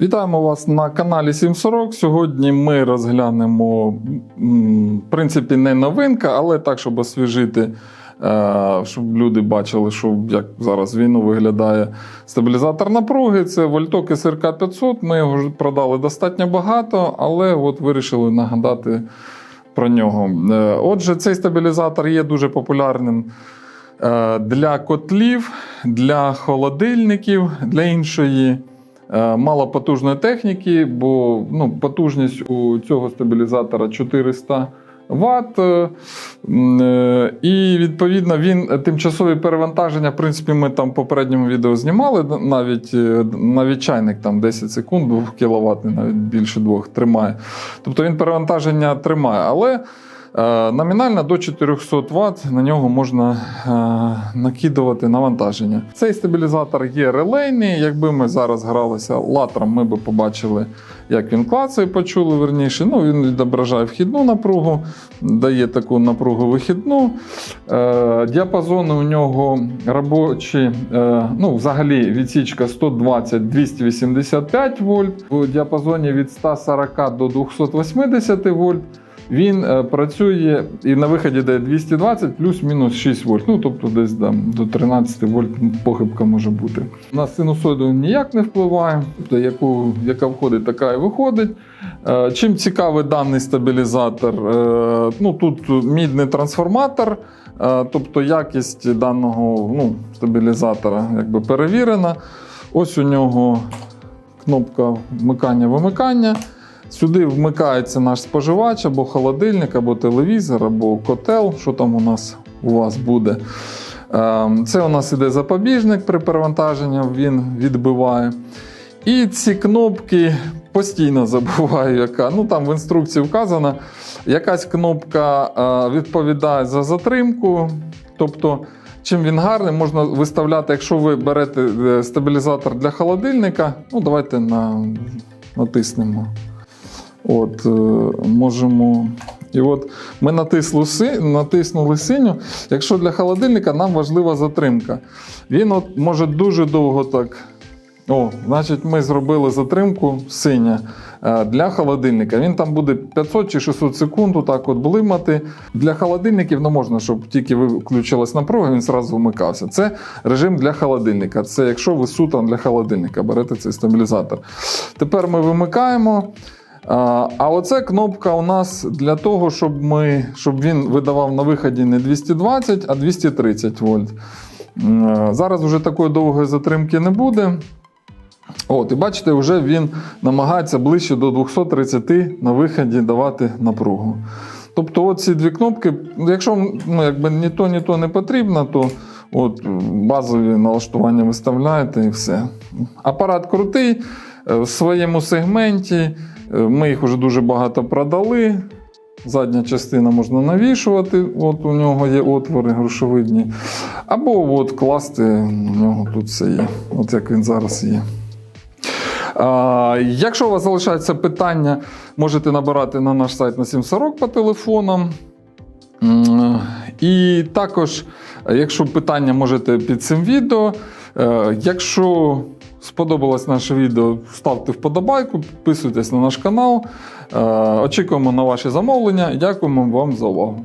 Вітаємо вас на каналі 740. Сьогодні ми розглянемо, в принципі, не новинка, але так, щоб освіжити, е, щоб люди бачили, що як зараз війну виглядає стабілізатор напруги. Це Вольток СРК 500. Ми його продали достатньо багато, але от вирішили нагадати про нього. Е, Отже, цей стабілізатор є дуже популярним. е, Для котлів, для холодильників, для іншої е, малопотужної техніки, бо ну, потужність у цього стабілізатора 400 Вт. е, е, І відповідно він тимчасові перевантаження. В принципі, ми там в попередньому відео знімали навіть навіть чайник там 10 секунд, 2 кВт, навіть більше двох тримає. Тобто він перевантаження тримає. Але Номінально до 400 Вт на нього можна е, накидувати навантаження. Цей стабілізатор є релейний. Якби ми зараз гралися латром, ми б побачили, як він клацає, почули верніше. Ну, він відображає вхідну напругу, дає таку напругу вихідну. Е, Діапазони у нього робочі, е, ну, взагалі відсічка 120-285 вольт. В діапазоні від 140 до 280 вольт. Він е, працює і на виході дає 220 плюс-мінус 6 вольт. Ну тобто десь там, до 13 вольт похибка може бути. На синусоїду ніяк не впливає, тобто яку, яка входить, така і виходить. Е, Чим цікавий даний стабілізатор? Е, Ну тут мідний трансформатор. Тобто якість даного ну, стабілізатора якби перевірена. Ось у нього кнопка вмикання-вимикання. Сюди вмикається наш споживач або холодильник, або телевізор, або котел, що там у нас у вас буде. Ем, Це у нас іде запобіжник при перевантаженні, він відбиває. І ці кнопки постійно забуваю, яка. Ну там в інструкції вказано, якась кнопка е, відповідає за затримку. Тобто, чим він гарний, можна виставляти, якщо ви берете е, стабілізатор для холодильника. Ну, давайте на, натиснемо. От, е, можемо. І от ми натисли, натиснули синю. Якщо для холодильника нам важлива затримка. Він от може дуже довго так. О, значить, ми зробили затримку синя е, для холодильника. Він там буде 500 чи 600 секунд, отак от блимати. Для холодильників не можна, щоб тільки включилась напруга, він зразу вмикався. Це режим для холодильника. Це якщо ви суто для холодильника берете цей стабілізатор. Тепер ми вимикаємо. А оце кнопка у нас для того, щоб ми, щоб він видавав на виході не 220, а 230 вольт. Зараз вже такої довгої затримки не буде. От, і бачите, вже він намагається ближче до 230 на виході давати напругу. Тобто, от ці дві кнопки, якщо ну, якби ні то, ні то не потрібно, то от, базові налаштування виставляєте і все. Апарат крутий в своєму сегменті. е, Ми їх вже дуже багато продали. Задня частина можна навішувати, от у нього є отвори грошовидні. Або от класти, у нього тут все є, от як він зараз є. А, якщо у вас залишаються питання, можете набирати на наш сайт на 740 по телефонам. І також, якщо питання, можете під цим відео. Е, Якщо сподобалось наше відео, ставте вподобайку, підписуйтесь на наш канал. Е, Очікуємо на ваші замовлення. Дякуємо вам за увагу.